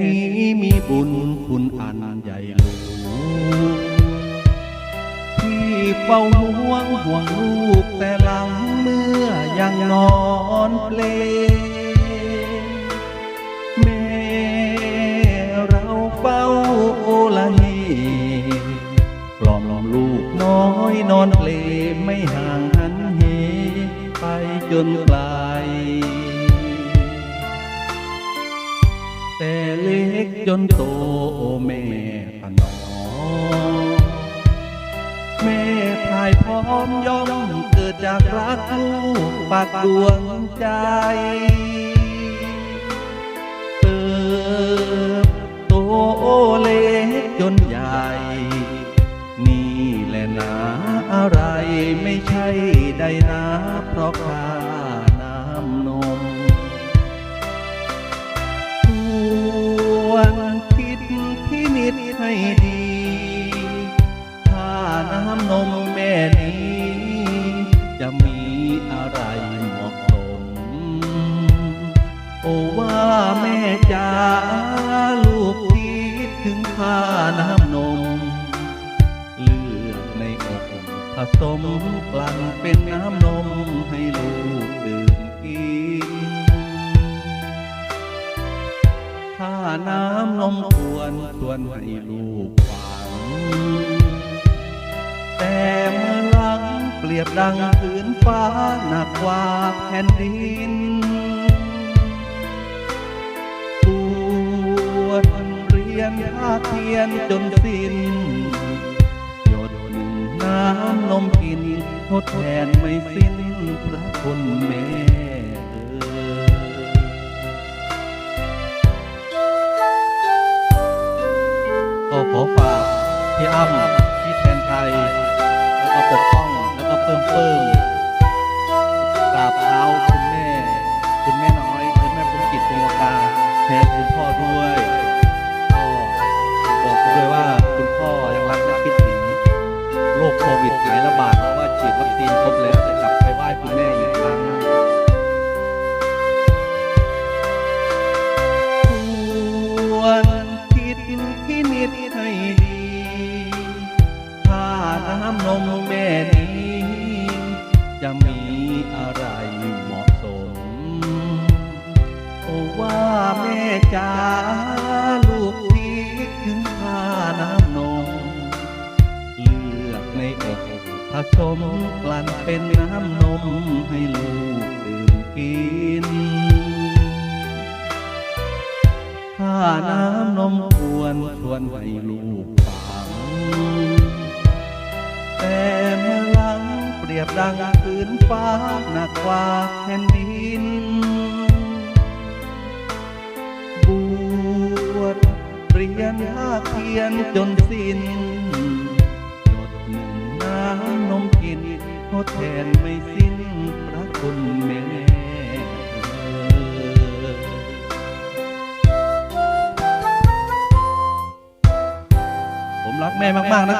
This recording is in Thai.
นี้มีบุญคุณอันใหญ่หลวงที่เฝ้าห่วงห่วงลูกแต่หลังเมื่อยังนอนเปลแม่เราเฝ้าโอละเฮกล่อมลูกน้อยนอนเปลไม่ห่างหันเหไปจนไกล จนโตโอแม่ถนอแม่พายพร้อมย่อมเกิดจากรักลูกปากดวงใจเติบโตเล็กจนใหญ่ นี่แหละนะอะไรไม่ใช่ใดนะเพราะค่า ดี ถ้าน้ำนมแม่นี้ จะมีอะไรเหมาะสม โอ้ว่าแม่จ๋าลูกคิดถึงค่าน้ำนม เลือกในอกผสมกลั่นเป็นน้ำนมให้ วรให้ลูกฟัง แต่เมื่อหลังเปรียบดังพื้นฟ้าหนักกว่าแผ่นดินปวดเรียนภาเทียนจนสิ้นหยดน้ำนมกินทดแทนไม่สิ้นพระคุณแม่ พี่อ้ำพี่แทนไทย แล้วก็ปกป้อง แล้วก็เพิ่มเพิ่มกราบเท้าำนมแม่นี้ จะมีอะไรเหมาะสม โอ้ว่าแม่จ๋าลูกคิดถึงค่าน้ำนมเลือกในอกผสมกลั่นเป็นน้ำนมให้ลูกดื่มกินถ้าน้ำนมควรชวนให้ลูกฟัง รียบดังพื้นฟ้าหนักกว่าแผ่นดิน บวชเรียนภาคเพียนจนสิ้นหยดหนึ่งน้ำนมกินทดแทนไม่สิ้นพระคุณแม่ผมรักแม่มาก ๆ นะ